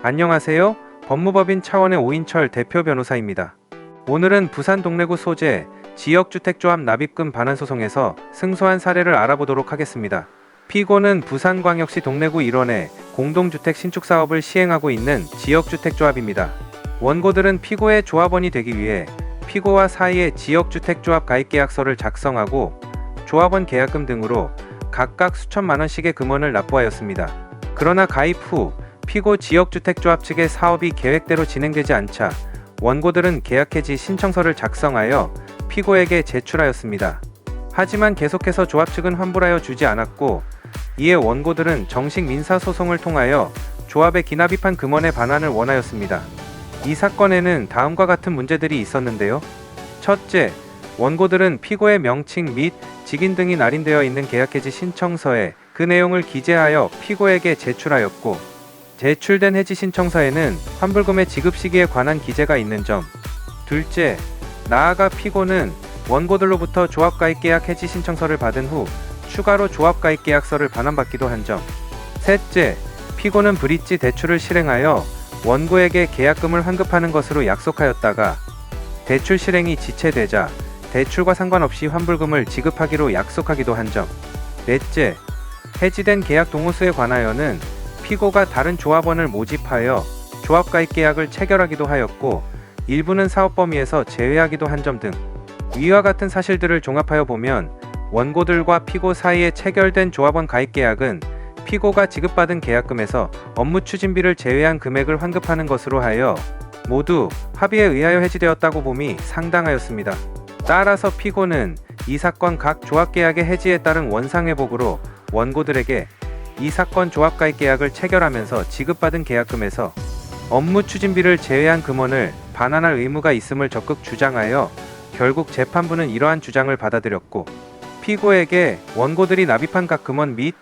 안녕하세요. 법무법인 차원의 오인철 대표 변호사입니다. 오늘은 부산 동래구 소재 지역주택조합 납입금 반환 소송에서 승소한 사례를 알아보도록 하겠습니다. 피고는 부산광역시 동래구 일원에 공동주택 신축 사업을 시행하고 있는 지역주택조합입니다. 원고들은 피고의 조합원이 되기 위해 피고와 사이에 지역주택조합 가입계약서를 작성하고 조합원 계약금 등으로 각각 수천만 원씩의 금원을 납부하였습니다. 그러나 가입 후 피고 지역주택조합 측의 사업이 계획대로 진행되지 않자 원고들은 계약 해지 신청서를 작성하여 피고에게 제출하였습니다. 하지만 계속해서 조합 측은 환불하여 주지 않았고 이에 원고들은 정식 민사소송을 통하여 조합의 기납입한 금원의 반환을 원하였습니다. 이 사건에는 다음과 같은 문제들이 있었는데요. 첫째, 원고들은 피고의 명칭 및 직인 등이 날인되어 있는 계약해지 신청서에 그 내용을 기재하여 피고에게 제출하였고 제출된 해지 신청서에는 환불금의 지급 시기에 관한 기재가 있는 점. 둘째, 나아가 피고는 원고들로부터 조합가입 계약 해지 신청서를 받은 후 추가로 조합가입 계약서를 반환받기도 한 점. 셋째, 피고는 브릿지 대출을 실행하여 원고에게 계약금을 환급하는 것으로 약속하였다가 대출 실행이 지체되자 대출과 상관없이 환불금을 지급하기로 약속하기도 한 점. 넷째, 해지된 계약 동호수에 관하여는 피고가 다른 조합원을 모집하여 조합 가입 계약을 체결하기도 하였고 일부는 사업 범위에서 제외하기도 한 점 등 위와 같은 사실들을 종합하여 보면 원고들과 피고 사이에 체결된 조합원 가입 계약은 피고가 지급받은 계약금에서 업무 추진비를 제외한 금액을 환급하는 것으로 하여 모두 합의에 의하여 해지되었다고 봄이 상당하였습니다. 따라서 피고는 이 사건 각 조합 계약의 해지에 따른 원상회복으로 원고들에게 이 사건 조합 가입 계약을 체결하면서 지급받은 계약금에서 업무 추진비를 제외한 금원을 반환할 의무가 있음을 적극 주장하여 결국 재판부는 이러한 주장을 받아들였고 피고에게 원고들이 납입한 각 금원 및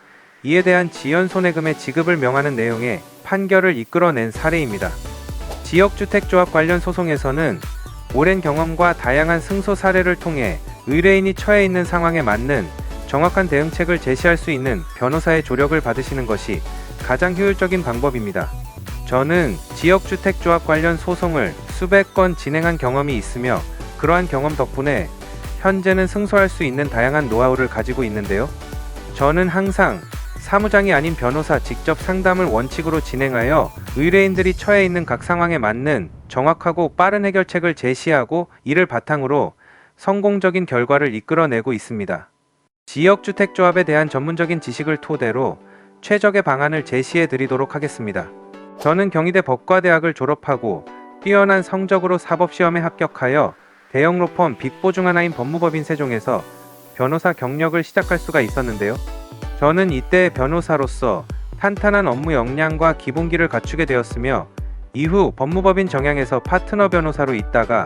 이에 대한 지연 손해금의 지급을 명하는 내용의 판결을 이끌어낸 사례입니다. 지역주택조합 관련 소송에서는 오랜 경험과 다양한 승소 사례를 통해 의뢰인이 처해 있는 상황에 맞는 정확한 대응책을 제시할 수 있는 변호사의 조력을 받으시는 것이 가장 효율적인 방법입니다. 저는 지역주택조합 관련 소송을 수백 건 진행한 경험이 있으며 그러한 경험 덕분에 현재는 승소할 수 있는 다양한 노하우를 가지고 있는데요. 저는 항상 사무장이 아닌 변호사 직접 상담을 원칙으로 진행하여 의뢰인들이 처해 있는 각 상황에 맞는 정확하고 빠른 해결책을 제시하고 이를 바탕으로 성공적인 결과를 이끌어내고 있습니다. 지역주택조합에 대한 전문적인 지식을 토대로 최적의 방안을 제시해 드리도록 하겠습니다. 저는 경희대 법과대학을 졸업하고 뛰어난 성적으로 사법시험에 합격하여 대형 로펌 빅보 중 하나인 법무법인 세종에서 변호사 경력을 시작할 수가 있었는데요. 저는 이때 변호사로서 탄탄한 업무 역량과 기본기를 갖추게 되었으며 이후 법무법인 정양에서 파트너 변호사로 있다가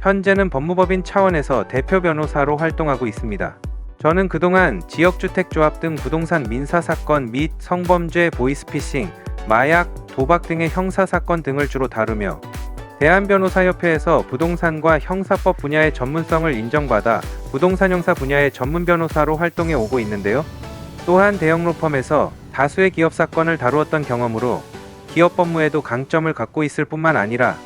현재는 법무법인 차원에서 대표 변호사로 활동하고 있습니다. 저는 그동안 지역주택조합 등 부동산 민사사건 및 성범죄 보이스피싱, 마약, 도박 등의 형사사건 등을 주로 다루며 대한변호사협회에서 부동산과 형사법 분야의 전문성을 인정받아 부동산 형사 분야의 전문 변호사로 활동해 오고 있는데요. 또한 대형 로펌에서 다수의 기업 사건을 다루었던 경험으로 기업 법무에도 강점을 갖고 있을 뿐만 아니라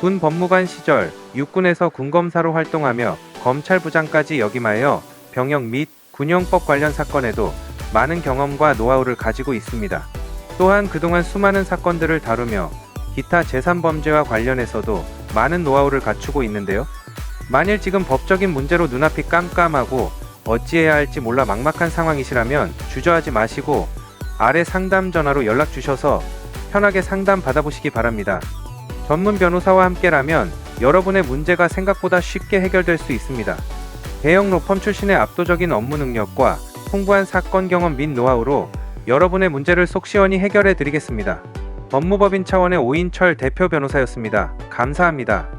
군 법무관 시절 육군에서 군검사로 활동하며 검찰부장까지 역임하여 병역 및 군용법 관련 사건에도 많은 경험과 노하우를 가지고 있습니다. 또한 그동안 수많은 사건들을 다루며 기타 제3범죄와 관련해서도 많은 노하우를 갖추고 있는데요. 만일 지금 법적인 문제로 눈앞이 깜깜하고 어찌해야 할지 몰라 막막한 상황이시라면 주저하지 마시고 아래 상담 전화로 연락 주셔서 편하게 상담 받아보시기 바랍니다. 전문 변호사와 함께라면 여러분의 문제가 생각보다 쉽게 해결될 수 있습니다. 대형 로펌 출신의 압도적인 업무 능력과 풍부한 사건 경험 및 노하우로 여러분의 문제를 속 시원히 해결해 드리겠습니다. 법무법인 차원의 오인철 대표 변호사였습니다. 감사합니다.